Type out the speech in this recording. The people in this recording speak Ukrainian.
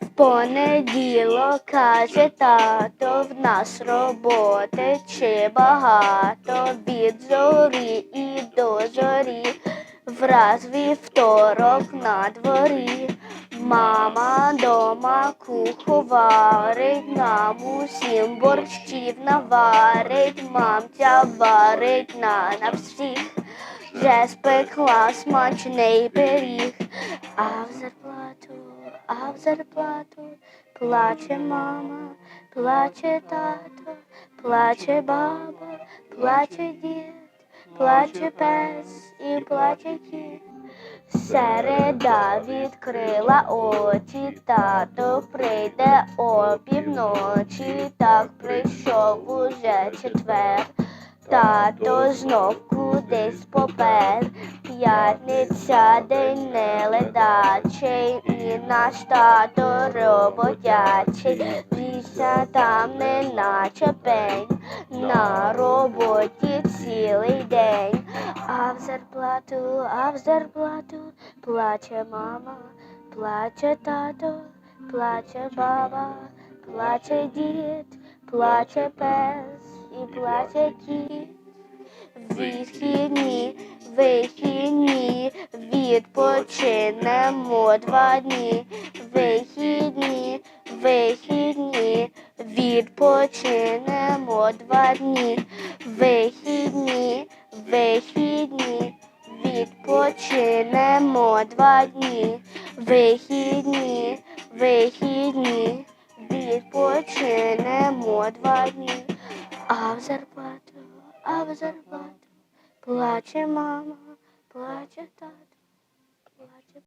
В понеділок каже тато, в нас роботи чи багато від зорі і до зорі. Враз вівторок на дворі. Мама дома куху варить, нам усім борщів наварить, мамця варить на, на всіх. Вже спекла смачний пиріг, а в зарплату, а в зарплату плаче мама, плаче тато, плаче баба, плаче дід, плаче пес і плаче кіт. Середа відкрила очі, тато прийде о півночі, так прийшов уже четвер. Тато знов кудись попер, п'ятниця день неледачий, і наш тато роботячий, Віся там неначе пень, на роботі цілий день. А в зарплату, а в зарплату плаче мама, плаче тато, плаче баба, плаче дід, плаче пес і плаче кіт. Вихідні, вихідні, відпочинемо два дні. Вихідні, вихідні, відпочинемо два дні. Вихідні, вихідні, відпочинемо два дні. Вихідні, вихідні, відпочинемо два дні. А в зарплату, а в зарплату плаче мама, плаче тато, плаче.